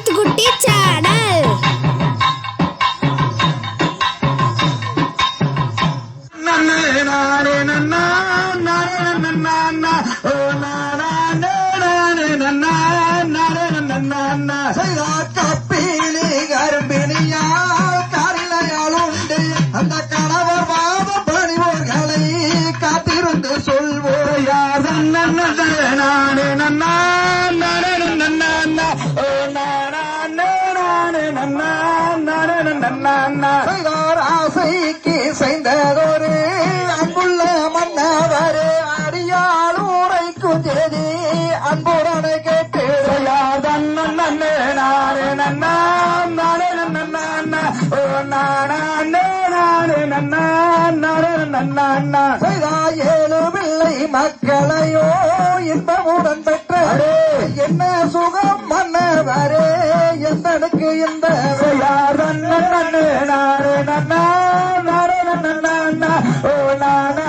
Muthukutty channel. நன்னே நானே கப்பிலி கரும்பினியா அந்த கணவர் வாத பணிவோர்களை காத்திருந்து நானே நன்னா செய்தார் ஆசைக்கு செய்ததொரு அன்புள்ள மன்னவரே அடியாளூரை குஞ்செதி அன்புடனே நானே நன்னா செய்தா ஏழு பிள்ளை மக்களையோ இன்பமுடன் பெற்ற என்ன சுகம் மன்னவரே? எந்தனுக்கு இந்த யார் நன்னே நானே நன்னா நானே நன்னா ஓ நானே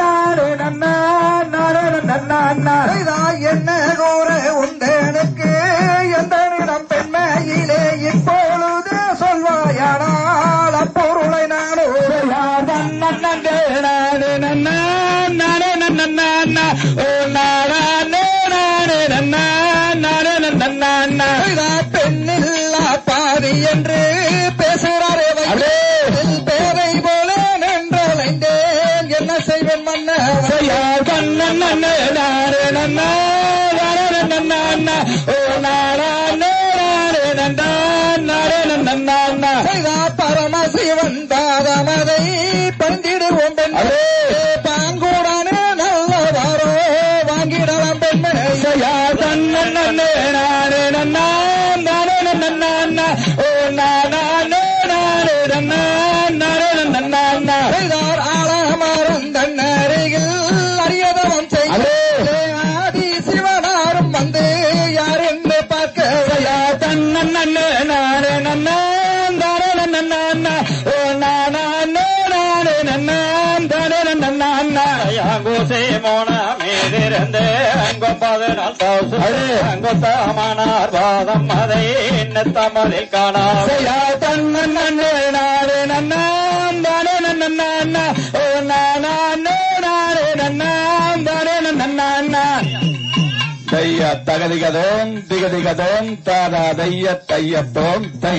நானே நன்னா நானே நன்னா செய்தா என்ன கூற உண்டனுக்கு பெண்ணில்லா பாதி என்று பேசுகிறாரே பேரை போல நின்றலைந்தேன் என்ன செய்வேன் மன்னர் கண்ணன் நன்னே நன்னா ஓ நானே நானே நன்னா நானே நன்னா நானே நன்னா செய்தார் ஆலமரம் தன்னருகில் அறியதவம் செய்ய ஆதி சிவனாரும் வந்து யார் என்று பார்க்க தன்னே நானே நன்னா தானே நன்னா ஓ நானே நானே நன்னா தானே நன்னா யாங்கோசே மோன மேலிருந்து அங்கொம்பது நாள் தவசு அங்கொத்தமானார் பாதம் அதை இன்னத்தமதில் காணாம். செய்யா దయ్య దగదిగదోం దిగదిగదోం దాదా దయ్య దయ్య దోం దై.